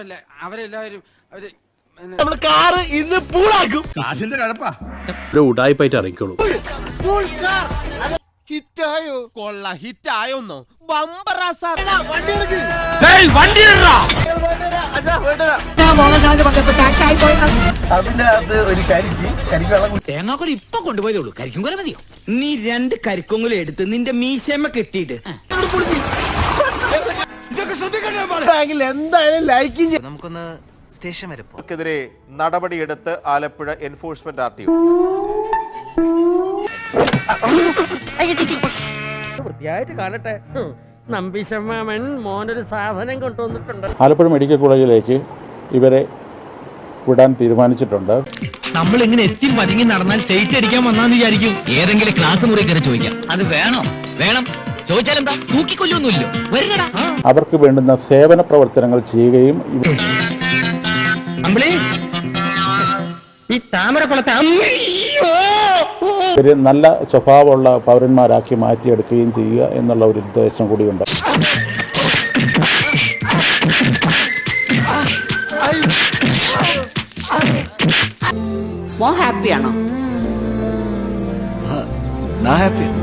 മാത്രമല്ല അവരെല്ലാവരും അവർ കാറ് ഇന്ന് പൂളാക്കും. കാശിന്റെ കഴപ്പാ ഒരു ഉടായ്പായിട്ട് ഇറങ്ങിക്കോളൂ. ഹിറ്റായോ? കൊള്ള ഹിറ്റായോന്നോ? ബമ്പറാ സാർ. വണ്ടി തേങ്ങാക്കൊരു ഇപ്പൊ കൊണ്ടുപോയതേ ഉള്ളൂ. കരിക്കും കൊല മതിയോ? നീ രണ്ട് കരിക്കൊങ്ങലും എടുത്ത് നിന്റെ മീശമ്മ കെട്ടിയിട്ട്. കുടിച്ചെങ്കിൽ എന്തായാലും ലൈക്കും ചെയ്യും. നമുക്കൊന്ന് സ്റ്റേഷൻ വരെ പോകാം ക്കെതിരെ നടപടിയെടുത്ത് ആലപ്പുഴ എൻഫോഴ്സ്മെന്റ് ആർ ടി വൃത്തിയായിട്ട് കാണട്ടെ. നമ്പിശമ്മാമൻ മോനൊരു സാധനം കൊണ്ടുവന്നിട്ടുണ്ട്. ആലപ്പുഴ മെഡിക്കൽ കോളേജിലേക്ക് ഇവരെ വിടാൻ തീരുമാനിച്ചിട്ടുണ്ട്. നമ്മൾ ഇങ്ങനെ എത്തി പതുങ്ങി നടന്നാൽ ടേറ്റ് അടിക്കാൻ വന്നാന്ന് വിചാരിക്കും. ഏതെങ്കിലും ക്ലാസ് മുറി കയറി ചോദിക്കാം. അത് വേണം? വേണം. ചോദിച്ചാലെന്താ? തൂക്കിക്കൊല്ലൊന്നുമില്ലോ വരുന്നടാ. അവർക്ക് വേണ്ടുന്ന സേവന പ്രവർത്തനങ്ങൾ ചെയ്യുകയും അമ്പിളി ഈ താമരക്കുളത്തെ നല്ല സ്വഭാവമുള്ള പൗരന്മാരാക്കി മാറ്റിയെടുക്കുകയും ചെയ്യുക എന്നുള്ള ഒരു ഉദ്ദേശം കൂടിയുണ്ട്. മോ ഹാപ്പിയാണോ? ഹാപ്പി.